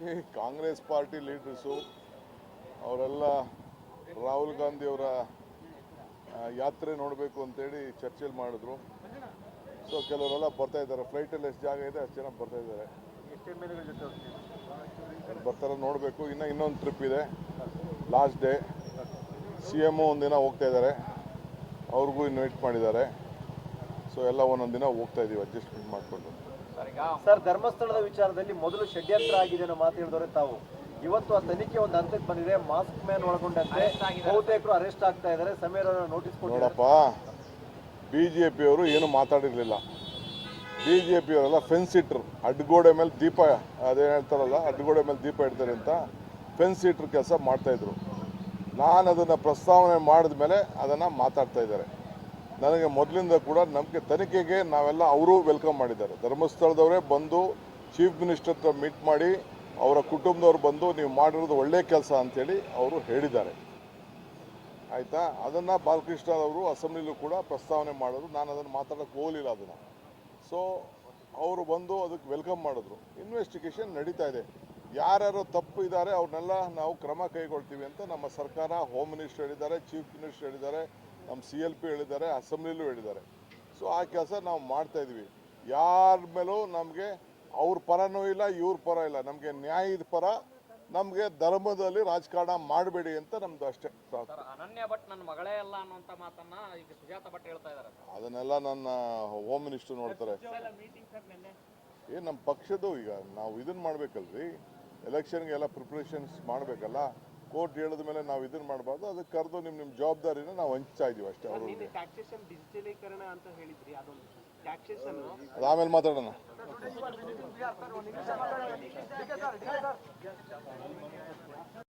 C, Congress party leaders, ಅವರೆಲ್ಲ ರಾಹುಲ್ ಗಾಂಧಿಯವರ ಯಾತ್ರೆ ನೋಡಬೇಕು ಅಂತೇಳಿ ಚರ್ಚೆಲಿ ಮಾಡಿದ್ರು. ಸೊ ಕೆಲವರೆಲ್ಲ ಬರ್ತಾ ಇದ್ದಾರೆ. ಫ್ಲೈಟಲ್ಲಿ ಎಷ್ಟು ಜಾಗ ಇದೆ, ಅಷ್ಟು ಜನ ಬರ್ತಾ ಇದ್ದಾರೆ. ಎಂ ಬರ್ತಾರೆ ನೋಡಬೇಕು. ಇನ್ನು ಇನ್ನೊಂದು ಟ್ರಿಪ್ ಇದೆ. ಲಾಸ್ಟ್ ಡೇ ಸಿ ಎಮ್ಮು ಒಂದಿನ ಹೋಗ್ತಾ ಇದ್ದಾರೆ. ಅವ್ರಿಗೂ ಇನ್ವೈಟ್ ಮಾಡಿದ್ದಾರೆ. ಸೊ ಎಲ್ಲ ಒಂದೊಂದು ದಿನ ಹೋಗ್ತಾ ಇದ್ದೀವಿ ಅಡ್ಜಸ್ಟ್ಮೆಂಟ್ ಮಾಡಿಕೊಂಡು. ಸರ್ ಧರ್ಮಸ್ಥಳದ ವಿಚಾರದಲ್ಲಿ ಮೊದಲು ಷಡ್ಯಂತ್ರ ಆಗಿದೆ ಅನ್ನೋ ಮಾತು ಹೇಳಿದವರೆ ತಾವು. ಇವತ್ತು ಆ ತನಿಖೆ ಒಂದು ಹಂತಕ್ಕೆ ಬಂದಿದೆ ಮಾಸ್ಕ್ ಮ್ಯಾನ್ ಒಳಗೊಂಡಂತೆ ಬಹುತೇಕರು ಅರೆಸ್ಟ್ ಆಗ್ತಾ ಇದ್ದಾರೆ. ಸಮೀರ್ ಅವರ ನೋಟಿಸ್ ಕೊಟ್ಟಿದ್ದಾರೆ. ನೋಡಪ್ಪ ಬಿ ಜೆ ಪಿಯವರು ಏನು ಮಾತಾಡಿರಲಿಲ್ಲ. ಬಿ ಜೆ ಪಿಯವರೆಲ್ಲ ಫೆನ್ಸ್ ಇಟ್ರು ಅಡ್ಗೋಡೆ ಮೇಲೆ ದೀಪ ಅದೇನು ಹೇಳ್ತಾರಲ್ಲ ಅಡ್ಗೋಡೆ ಮೇಲೆ ದೀಪ ಇಡ್ತಾರೆ ಅಂತ ಫೆನ್ಸ್ ಇಟ್ರು ಕೆಲಸ ಮಾಡ್ತಾಯಿದ್ರು ನಾನು ಅದನ್ನು ಪ್ರಸ್ತಾವನೆ ಮಾಡಿದ ಮೇಲೆ ಅದನ್ನು ಮಾತಾಡ್ತಾ ಇದ್ದಾರೆ. ನನಗೆ ಮೊದಲಿಂದ ಕೂಡ ನಮಗೆ ತನಿಖೆಗೆ ನಾವೆಲ್ಲ ಅವರು ವೆಲ್ಕಮ್ ಮಾಡಿದ್ದಾರೆ. ಧರ್ಮಸ್ಥಳದವರೇ ಬಂದು ಚೀಫ್ ಮಿನಿಸ್ಟರ್ ಹತ್ರ ಮೀಟ್ ಮಾಡಿ ಅವರ ಕುಟುಂಬದವ್ರು ಬಂದು ನೀವು ಮಾಡಿರೋದು ಒಳ್ಳೆ ಕೆಲಸ ಅಂತೇಳಿ ಅವರು ಹೇಳಿದ್ದಾರೆ. ಆಯಿತಾ? ಅದನ್ನು ಬಾಲಕೃಷ್ಣ ಅವರು ಅಸೆಂಬ್ಲಿಲೂ ಕೂಡ ಪ್ರಸ್ತಾವನೆ ಮಾಡಿದ್ರು. ನಾನು ಅದನ್ನು ಮಾತಾಡೋಕ್ಕೆ ಹೋಗಲಿಲ್ಲ ಅದನ್ನು. ಸೊ ಅವರು ಬಂದು ಅದಕ್ಕೆ ವೆಲ್ಕಮ್ ಮಾಡಿದ್ರು. ಇನ್ವೆಸ್ಟಿಗೇಷನ್ ನಡೀತಾ ಇದೆ. ಯಾರ್ಯಾರು ತಪ್ಪು ಇದ್ದಾರೆ ಅವ್ರನ್ನೆಲ್ಲ ನಾವು ಕ್ರಮ ಕೈಗೊಳ್ತೀವಿ ಅಂತ ನಮ್ಮ ಸರ್ಕಾರ ಹೋಮ್ ಮಿನಿಸ್ಟರ್ ಹೇಳಿದ್ದಾರೆ ಚೀಫ್ ಮಿನಿಸ್ಟರ್ ಹೇಳಿದ್ದಾರೆ ನಮ್ಮ ಸಿ ಎಲ್ ಪಿ ಹೇಳಿದ್ದಾರೆ ಅಸೆಂಬ್ಲಿಲೂ ಹೇಳಿದ್ದಾರೆ. ಸೊ ಆ ಕೆಲಸ ನಾವು ಮಾಡ್ತಾ ಇದ್ವಿ ಯಾರ ಮೇಲೂ ನಮಗೆ ಅವ್ರ ಪರನೂ ಇಲ್ಲ ಇವ್ರ ಪರ ಇಲ್ಲ. ನಮಗೆ ನ್ಯಾಯದ ಪರ ನಮಗೆ ಧರ್ಮದಲ್ಲಿ ರಾಜಕಾರಣ ಮಾಡಬೇಡಿ ಅಂತ ನಮ್ದು ಅಷ್ಟೇ. ಅನನ್ಯ ಭಟ್ ನನ್ನ ಮಗಳೇ ಅಲ್ಲ ಅನ್ನುವಂತ ಮಾತನ್ನ ಈಗ ಸುಜಾತ ಭಟ್ ಹೇಳ್ತಾ ಇದ್ದಾರೆ. ಅದನ್ನೆಲ್ಲ ನನ್ನ ಹೋಮ್ ಮಿನಿಸ್ಟರ್ ನೋಡ್ತಾರೆ. ಏ ನಮ್ಮ ಪಕ್ಷದ್ದು ಈಗ ನಾವು ಇದನ್ನ ಮಾಡ್ಬೇಕಲ್ರಿ? ಎಲೆಕ್ಷನ್ಗೆ ಎಲ್ಲ ಪ್ರಿಪ್ರೇಷನ್ಸ್ ಮಾಡಬೇಕಲ್ಲ? ಕೋರ್ಟ್ ಹೇಳಿದ ಮೇಲೆ ನಾವು ಇದನ್ನ ಮಾಡಬಾರ್ದು. ಅದಕ್ಕೆ ಕರೆದು ನಿಮ್ಮ ನಿಮ್ಮ ಜವಾಬ್ದಾರಿನ ನಾವು ಹಂಚ್ತಾ ಇದೀವಿ ಅಷ್ಟೇ. ಅವರು ಆಮೇಲೆ ಮಾತಾಡೋಣ.